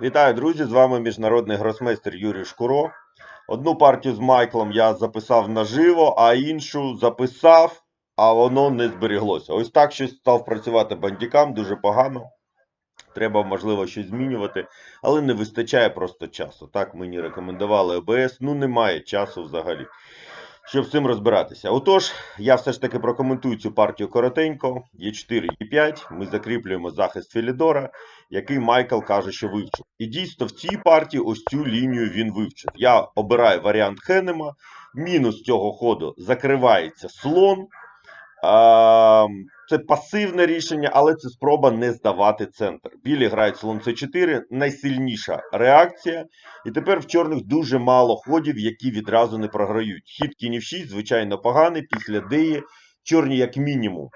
Вітаю, друзі! З вами міжнародний гросмейстер Юрій Шкуро. Одну партію з Майклом я записав наживо, а іншу записав, а воно не зберіглося. Ось так щось став працювати бандікам дуже погано. Треба, можливо, щось змінювати, але не вистачає просто часу. Так мені рекомендували ОБС. Ну, немає часу взагалі, щоб з цим розбиратися. Отож, я все ж таки прокоментую цю партію коротенько. Є 4, і 5. Ми закріплюємо захист Філідора, який Майкл каже, що вивчив. І дійсно в цій партії ось цю лінію він вивчив. Я обираю варіант Хенема. Мінус цього ходу закривається слон. Це пасивне рішення, але це спроба не здавати центр. Білі грають слон С4, найсильніша реакція. І тепер в чорних дуже мало ходів, які відразу не програють. Хід кінь 6, звичайно, поганий. Після деї чорні, як мінімум,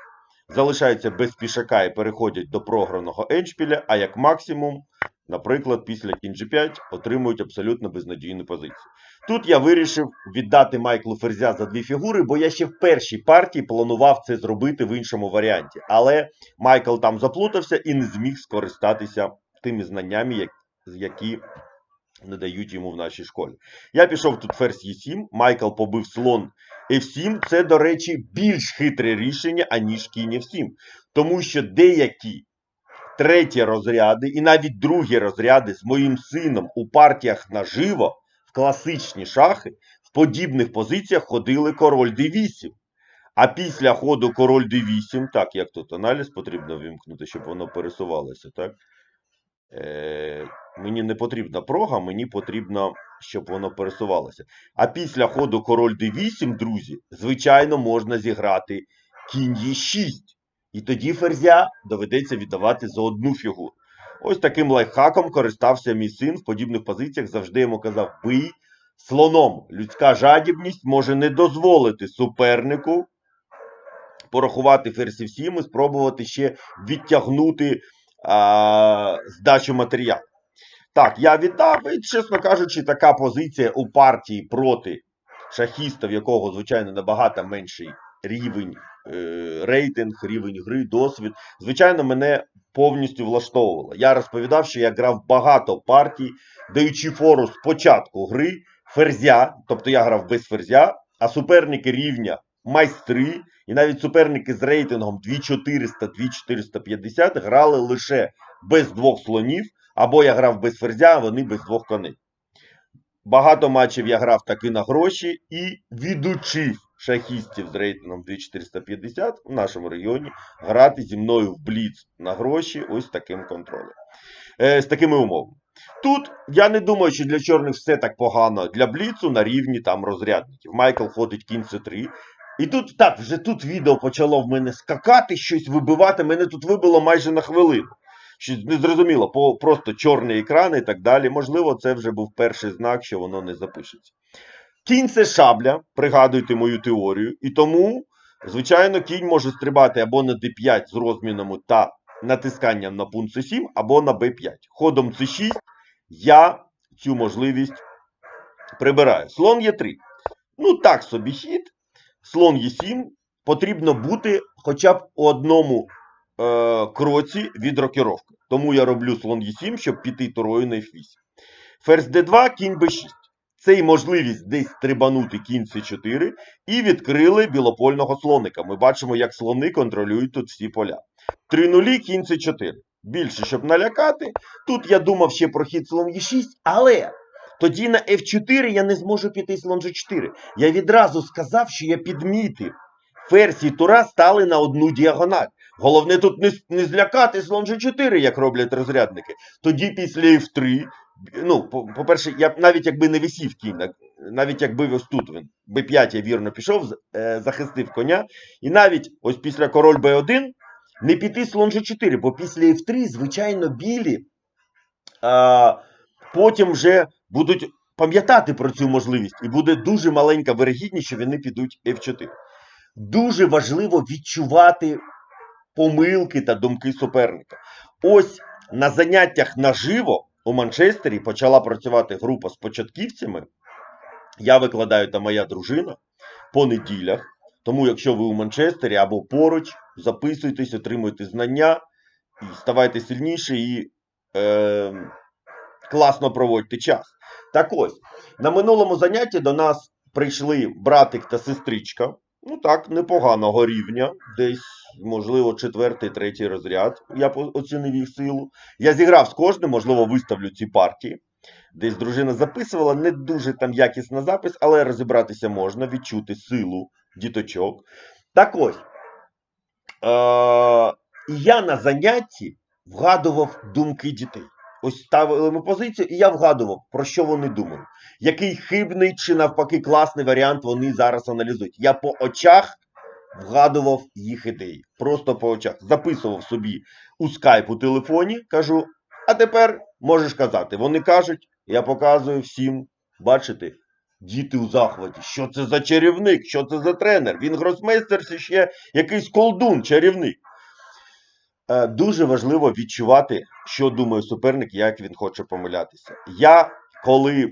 залишаються без пішака і переходять до програного еншпіля, а як максимум, наприклад, після кінь G5 отримують абсолютно безнадійну позицію. Тут я вирішив віддати Майклу Ферзя за дві фігури, бо я ще в першій партії планував це зробити в іншому варіанті. Але Майкл там заплутався і не зміг скористатися тими знаннями, які не дають йому в нашій школі. Я пішов тут ферзь Е7, Майкл побив слон F7. Це, до речі, більш хитре рішення, аніж кінь F7. Тому що деякі треті розряди і навіть другі розряди з моїм сином у партіях наживо в класичні шахи в подібних позиціях ходили король d8. А після ходу король d8, так, як тут аналіз потрібно вимкнути, щоб воно пересувалося, так? Е, мені не потрібна прога, мені потрібно, щоб воно пересувалося. А після ходу король d8, друзі, звичайно, можна зіграти кінь e6. І тоді ферзя доведеться віддавати за одну фігуру. Ось таким лайфхаком користався мій син в подібних позиціях. Завжди йому казав: бий слоном. Людська жадібність може не дозволити супернику порахувати ферзь 7 і спробувати ще відтягнути а, здачу матеріалу. Так, я віддав, і, чесно кажучи, така позиція у партії проти шахіста, в якого, звичайно, набагато менший рівень рейтинг, рівень гри, досвід, звичайно, мене повністю влаштовувала. Я розповідав, що я грав багато партій, даючи фору з початку гри ферзя, тобто я грав без ферзя, а суперники рівня майстри, і навіть суперники з рейтингом 2400-2450 грали лише без двох слонів, або я грав без ферзя, а вони без двох коней. Багато матчів я грав таки на гроші і відучив шахістів з рейтингом 2450 в нашому регіоні грати зі мною в бліц на гроші ось таким контролем. Е, з такими умовами. Тут я не думаю, що для чорних все так погано для бліцу на рівні там розрядників. Майкл ходить кінь С3. І тут так, вже тут відео почало в мене скакати, щось вибивати. Мене тут вибило майже на хвилину. Щось незрозуміло, просто чорний екран і так далі. Можливо, це вже був перший знак, що воно не запишеться. Кінь це шабля, пригадуйте мою теорію, і тому, звичайно, кінь може стрибати або на d5 з розмінами та натисканням на пункт c7, або на b5. Ходом c6 я цю можливість прибираю. Слон Е3. Ну, так собі хід. Слон Е7. Потрібно бути хоча б у одному е, кроці від рокіровки. Тому я роблю слон Е7, щоб піти турою на F8. Ферзь d2, кінь b6. Це й можливість десь стрибанути кінь c4 і відкрили білопольного слоника. Ми бачимо, як слони контролюють тут всі поля. 3 нулі, кінь c4. Більше, щоб налякати. Тут я думав ще про хід слон e6, але тоді на f4 я не зможу піти слон g4. Я відразу сказав, що я підмітив. Ферзь і тура стали на одну діагональ. Головне тут не, не злякати слон g4, як роблять розрядники. Тоді після f3 ну, по- по-перше, я навіть якби не висів кінь, навіть якби ось тут він b5 я вірно пішов, е, захистив коня, і навіть ось після король b1 не піти слон g4, бо після f3, звичайно, білі а, потім вже будуть пам'ятати про цю можливість, і буде дуже маленька вирогідність, що вони підуть f4. Дуже важливо відчувати помилки та думки суперника. Ось на заняттях наживо у Манчестері почала працювати група з початківцями. Я викладаю та моя дружина по неділях. Тому, якщо ви у Манчестері або поруч, записуйтесь, отримуйте знання ставайте сильніше і е, класно проводьте час. Так ось, на минулому занятті до нас прийшли братик та сестричка. Ну так, непоганого рівня, десь, можливо, четвертий, третій розряд. Я оцінив їх силу. Я зіграв з кожним, можливо, виставлю ці партії. Десь дружина записувала, не дуже там якісна запис, але розібратися можна, відчути силу діточок. Так ось. Е- я на занятті вгадував думки дітей. Ось ставили ми позицію, і я вгадував, про що вони думають. Який хибний чи навпаки класний варіант вони зараз аналізують. Я по очах вгадував їх ідеї. Просто по очах. Записував собі у скайп у телефоні, кажу, а тепер можеш казати. Вони кажуть, я показую всім, бачите, діти у захваті. Що це за чарівник? Що це за тренер? Він гросмейстер чи ще якийсь колдун, чарівник. Е, Дуже важливо відчувати, що думає суперник, як він хоче помилятися. Я, коли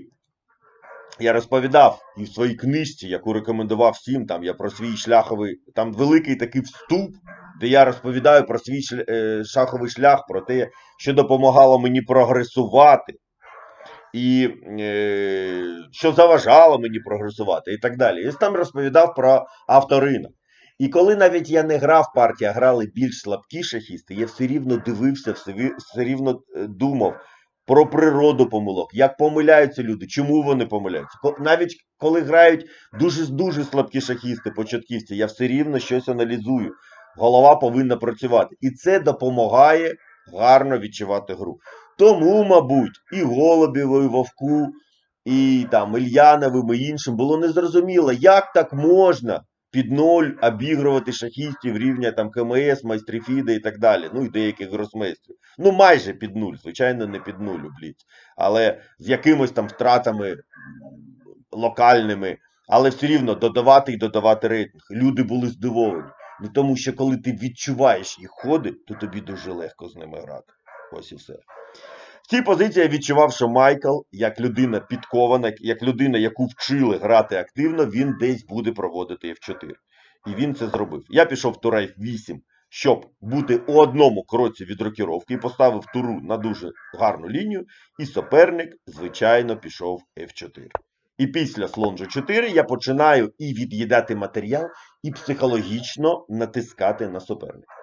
я розповідав і в своїй книжці, яку рекомендував всім, там я про свій шляховий, там великий такий вступ, де я розповідаю про свій е, шаховий шлях, про те, що допомагало мені прогресувати, і е, що заважало мені прогресувати, і так далі. Я там розповідав про авторинок. І коли навіть я не грав партії, а грали більш слабкі шахісти, я все рівно дивився, все, рівно е, думав про природу помилок, як помиляються люди, чому вони помиляються. Навіть коли грають дуже дуже слабкі шахісти, початківці, я все рівно щось аналізую. Голова повинна працювати. І це допомагає гарно відчувати гру. Тому, мабуть, і Голубєву, і Вовку, і там Ільяновим, і іншим було незрозуміло, як так можна під ноль обігрувати шахістів рівня там КМС, майстрів Фіде і так далі. Ну і деяких гросмейстрів. Ну, майже під нуль, звичайно, не під нуль у Бліц. Але з якимось там втратами локальними, але все рівно додавати і додавати рейтинг. Люди були здивовані. Ну тому що коли ти відчуваєш їх ходи, то тобі дуже легко з ними грати. Ось і все. В цій позиції я відчував, що Майкл, як людина підкована, як людина, яку вчили грати активно, він десь буде проводити F4. І він це зробив. Я пішов тура F8, щоб бути у одному кроці від рокіровки і поставив туру на дуже гарну лінію. І суперник, звичайно, пішов F4. І після слон G4 я починаю і від'їдати матеріал, і психологічно натискати на суперника.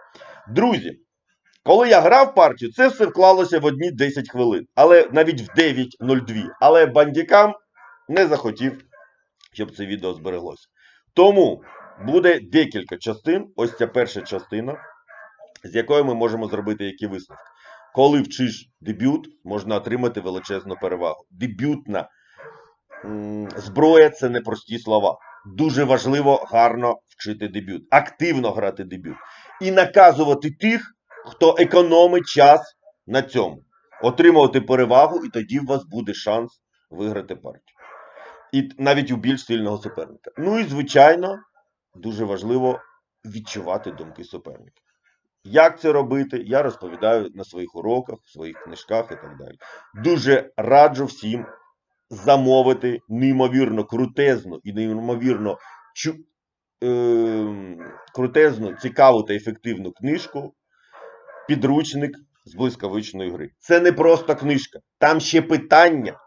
Друзі, коли я грав партію, це все вклалося в одні 10 хвилин, але навіть в 9.02. Але бандікам не захотів, щоб це відео збереглося. Тому буде декілька частин. Ось ця перша частина, з якої ми можемо зробити які висновки. Коли вчиш дебют, можна отримати величезну перевагу. Дебютна зброя це не прості слова. Дуже важливо гарно вчити дебют, активно грати дебют і наказувати тих, хто економить час на цьому, отримувати перевагу, і тоді у вас буде шанс виграти партію. І навіть у більш сильного суперника. Ну і, звичайно, дуже важливо відчувати думки суперника. Як це робити, я розповідаю на своїх уроках, в своїх книжках і так далі. Дуже раджу всім замовити неймовірно крутезну і неймовірно чу, е, крутезну, цікаву та ефективну книжку підручник з блискавичної гри. Це не просто книжка. Там ще питання,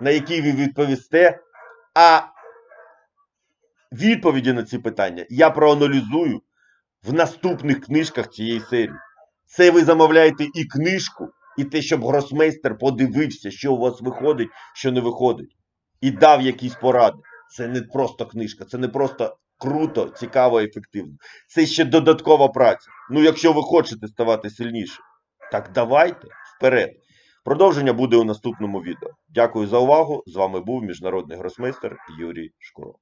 на які ви відповісте, а відповіді на ці питання я проаналізую в наступних книжках цієї серії. Це ви замовляєте і книжку, і те, щоб гросмейстер подивився, що у вас виходить, що не виходить, і дав якісь поради. Це не просто книжка, це не просто круто, цікаво, ефективно. Це ще додаткова праця. Ну, якщо ви хочете ставати сильніше, так давайте вперед. Продовження буде у наступному відео. Дякую за увагу. З вами був міжнародний гросмейстер Юрій Шкуро.